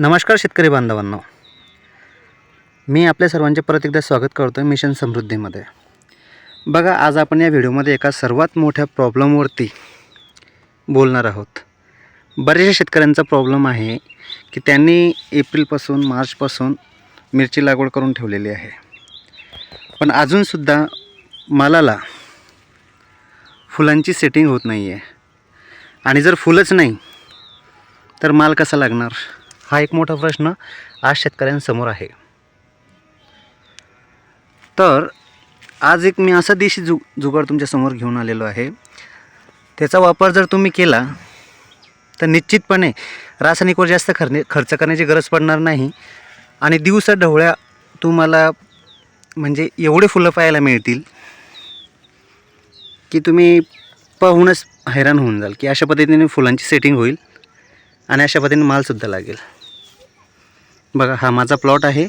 नमस्कार शेतकरी बांधवांनो. मी आपल्या सर्वांचे परत एकदा स्वागत करतो आहे मिशन समृद्धीमध्ये. बघा आज आपण या व्हिडिओमध्ये एका सर्वात मोठ्या प्रॉब्लेमवरती बोलणार आहोत. बऱ्याचशा शेतकऱ्यांचा प्रॉब्लेम आहे की त्यांनी एप्रिलपासून मार्चपासून मिरची लागवड करून ठेवलेली आहे. पण अजूनसुद्धा मालाला फुलांची सेटिंग होत नाही आहे आणि जर फुलंच नाही तर माल कसा लागणार? हा एक मोठा प्रश्न आज शेतकऱ्यांसमोर आहे. तर आज एक मी असा देशी जु जुगाड तुमच्यासमोर घेऊन आलेलो आहे. त्याचा वापर जर तुम्ही केला तर निश्चितपणे रासायनिकवर जास्त खर्ने खर्च करण्याची गरज पडणार नाही. आणि दिवसा ढवळ्या तुम्हाला म्हणजे एवढे फुलं पाहायला मिळतील की तुम्ही पाहूनच हैराण होऊन जाल की अशा पद्धतीने फुलांची सेटिंग होईल आणि अशा पद्धतीने मालसुद्धा लागेल. बघा हा माझा प्लॉट आहे.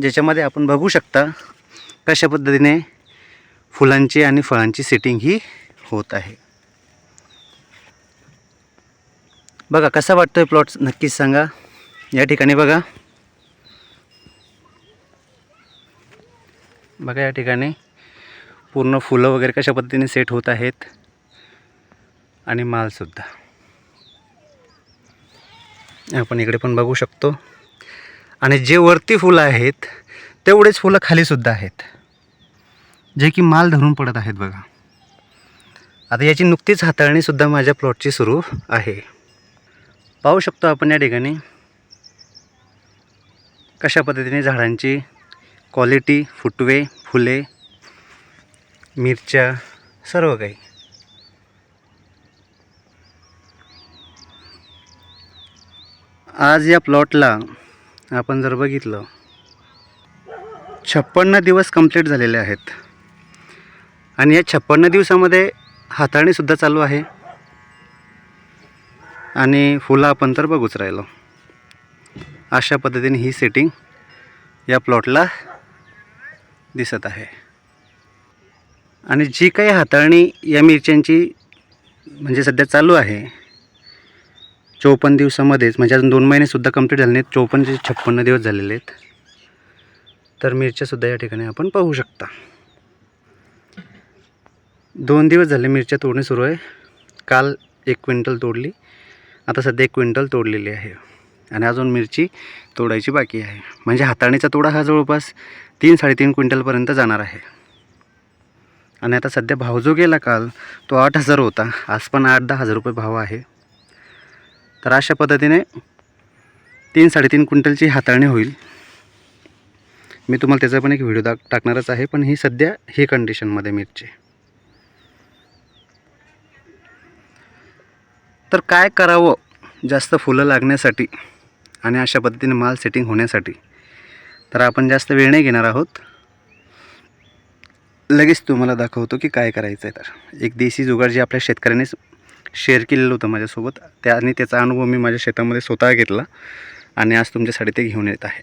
ज्याच्यामध्ये आपण बघू शकता कशा पद्धतीने फुलांची आणि फळांची सेटिंग ही होत आहे. बघा कसा वाटतोय प्लॉट नक्कीच सांगा. या ठिकाणी बघा. बघा या ठिकाणी पूर्ण फुलं वगैरे कशा पद्धतीने सेट होत आहेत आणि मालसुद्धा आपण इकडे पण बघू शकतो. आणि जे वरती फुलं आहेत तेवढेच फुलं खालीसुद्धा आहेत. जे की माल धरून पडत आहेत बघा. आता याची नुकतीच हाताळणीसुद्धा माझ्या प्लॉटची सुरू आहे. पाहू शकतो आपण या ठिकाणी कशा पद्धतीने झाडांची क्वालिटी फुटवे फुले मिरच्या सर्व काही. आज या प्लॉटला आपण जर बघितलं छप्पन्न दिवस कंप्लीट झालेले आहेत. आणि या छप्पन्न दिवसामध्ये हाताळणीसुद्धा चालू आहे. आणि फुलं आपण तर बघूच राहिलो. अशा पद्धतीने ही सेटिंग या प्लॉटला दिसत आहे. आणि जी काही हाताळणी या मिरच्यांची म्हणजे सध्या चालू आहे चोपन्न दिवसामध्येच म्हणजे अजून दोन महिनेसुद्धा कंप्लीट झाले नाहीत. चोपन्न ते छप्पन्न दिवस झालेले आहेत. तर मिरच्यासुद्धा या ठिकाणी आपण पाहू शकता. दोन दिवस झाले मिरच्या तोडणी सुरू आहे. काल एक क्विंटल तोडली. आता सध्या एक क्विंटल तोडलेली आहे. आणि अजून मिरची तोडायची बाकी आहे. म्हणजे हाताळणीचा तोडा हा जवळपास तीन साडेतीन क्विंटलपर्यंत जाणार आहे. आणि आता सध्या भाव जो गेला काल तो आठ हजार होता. आज पण आठ दहा हजार रुपये भाव आहे. तर अशा पद्धतीने तीन साडेतीन क्विंटलची हाताळणी होईल. मी तुम्हाला त्याचा पण एक व्हिडिओ दाख टाकणारच आहे पण ही सध्या ही कंडिशनमध्ये मिरची तर काय करावं? जास्त फुलं लागण्यासाठी आणि अशा पद्धतीने माल सेटिंग होण्यासाठी. तर आपण जास्त वेळ नाही घेणार आहोत. लगेच तुम्हाला दाखवतो की काय करायचं आहे तर. एक देशी जुगाड जे आपल्या शेतकऱ्यानेच शेअर केलेलं होतं माझ्यासोबत. त्या आणि त्याचा अनुभव मी माझ्या शेतामध्ये स्वतः घेतला. आणि आज तुमच्यासाठी ते घेऊन येत आहे.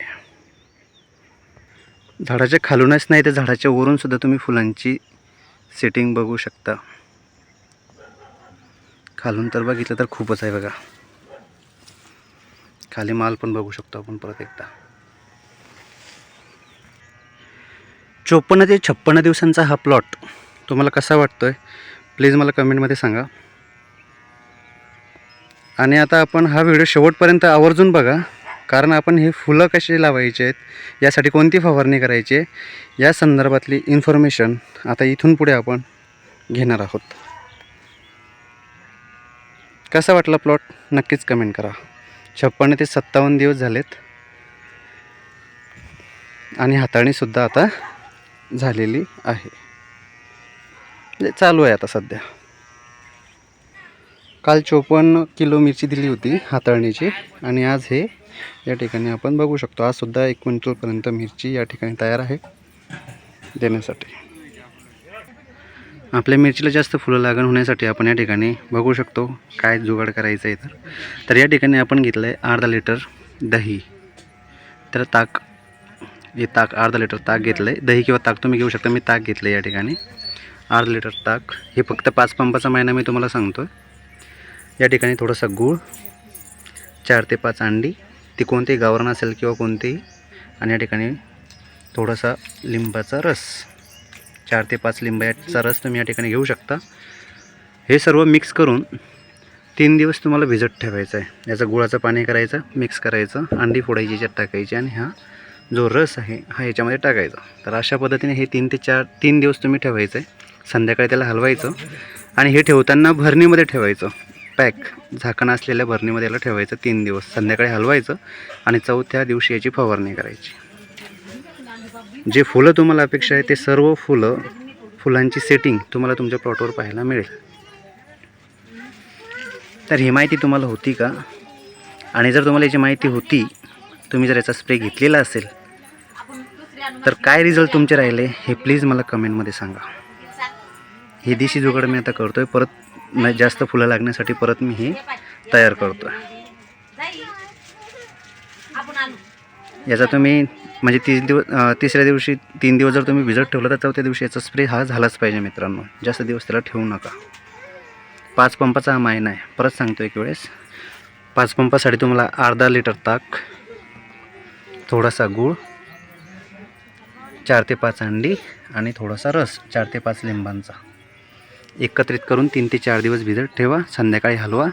झाडाच्या खालूनच नाही तर झाडाच्या वरूनसुद्धा तुम्ही फुलांची सेटिंग बघू शकता. खालून तर बघितलं तर खूपच आहे बघा. खाली माल पण बघू शकतो आपण परत एकदा. चोपन्न ते छप्पन्न दिवसांचा हा प्लॉट तुम्हाला कसा वाटतो आहे प्लीज मला कमेंटमध्ये सांगा. आणि आता आपण हा व्हिडिओ शेवटपर्यंत आवर्जून बघा. कारण आपण हे फुलं कशी लावायचे आहेत यासाठी कोणती फवारणी करायची आहे या संदर्भातली इन्फॉर्मेशन आता इथून पुढे आपण घेणार आहोत. कसा वाटला प्लॉट नक्कीच कमेंट करा. छप्पन्न ते सत्तावन्न दिवस झालेत. आणि हाताळणीसुद्धा आता झालेली आहे. म्हणजे चालू आहे आता सध्या. काल चोपन्न किलो मिरची दिली होती हाताळणीची आणि आज हे या ठिकाणी आपण बघू शकतो. आजसुद्धा एक क्विंटलपर्यंत मिरची या ठिकाणी तयार आहे देण्यासाठी. आपल्या मिरचीला जास्त फुलं लागण होण्यासाठी आपण या ठिकाणी बघू शकतो काय जुगाड करायचं आहे तर. तर या ठिकाणी आपण घेतलं आहे अर्धा लिटर दही. तर ताक हे ताक अर्धा लिटर ताक घेतलं आहे दही किंवा ताक तुम्ही घेऊ शकता. मी ताक घेतलं आहे या ठिकाणी. अर्धा लिटर ताक. हे फक्त पाच पंपाचा महिना मी तुम्हाला सांगतो या ठिकाणी थोडंसं गूळ चार ते पाच अंडी ती कोणतेही गावरण असेल किंवा कोणतेही आणि या ठिकाणी थोडासा लिंबाचा रस. चार ते पाच लिंबाचा रस तुम्ही या ठिकाणी घेऊ शकता. हे सर्व मिक्स करून तीन दिवस तुम्हाला भिजत ठेवायचं आहे. याचं गुळाचं पाणी करायचं मिक्स करायचं अंडी फोडायची याच्यात टाकायची आणि हा जो रस आहे हा याच्यामध्ये टाकायचा. तर अशा पद्धतीने हे तीन ते चार तीन दिवस तुम्ही ठेवायचं आहे. संध्याकाळी त्याला हलवायचं आणि हे ठेवताना भरणीमध्ये ठेवायचं. पॅक झाकण असलेल्या भरणीमध्ये याला ठेवायचं तीन दिवस. संध्याकाळी हलवायचं आणि चौथ्या दिवशी याची फवारणी करायची. जे फुलं तुम्हाला अपेक्षा आहे ते सर्व फुलं फुलांची सेटिंग तुम्हाला तुमच्या प्लॉटवर पाहायला मिळेल. तर ही माहिती तुम्हाला होती का? आणि जर तुम्हाला याची माहिती होती तुम्ही जर याचा स्प्रे घेतलेला असेल तर काय रिझल्ट तुमचे राहिले हे प्लीज मला कमेंटमध्ये सांगा. ही दिशी जुगाड मी आता करतो आहे परत नाही जास्त फुलं लागण्यासाठी परत मी हे तयार करतो आहे याचा तुम्ही म्हणजे तीस दिवस तिसऱ्या दिवशी तीन दिवस जर तुम्ही भिजत ठेवलं तर चौथ्या दिवशी याचा स्प्रे हा झालाच पाहिजे मित्रांनो. जास्त दिवस त्याला ठेवू नका. पाच पंपाचा हा महिना आहे. परत सांगतो एक वेळेस. पाच पंपासाठी तुम्हाला अर्धा लिटर ताक थोडासा गूळ चार ते पाच अंडी आणि थोडासा रस चार ते पाच लिंबांचा. एकत्रित करून तीन ते चार दिवस भिजत ठेवा. संध्याकाळी हलवा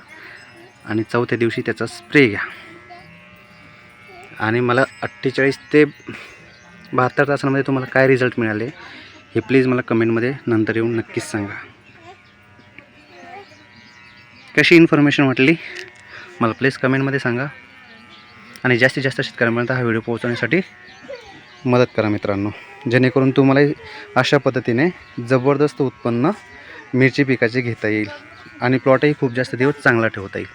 आणि चौथ्या दिवशी त्याचा स्प्रे घ्या. आणि मला अठ्ठेचाळीस ते बहात्तर तासांमध्ये तुम्हाला काय रिझल्ट मिळाले हे प्लीज मला कमेंटमध्ये नंतर येऊन नक्कीच सांगा. कशी इन्फॉर्मेशन वाटली मला प्लीज कमेंटमध्ये सांगा. आणि जास्तीत जास्त शेतकऱ्यांपर्यंत हा व्हिडिओ पोहोचवण्यासाठी मदत करा मित्रांनो. जेणेकरून तुम्हाला अशा पद्धतीने जबरदस्त उत्पन्न मिरची पिकाचे घेता येईल आणि प्लॉटही खूप जास्त दिवस चांगला ठेवता येईल.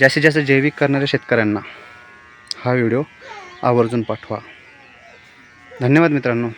जास्तीत जास्त जैविक करणाऱ्या शेतकऱ्यांना हा व्हिडिओ आवर्जून पाठवा. धन्यवाद मित्रांनो.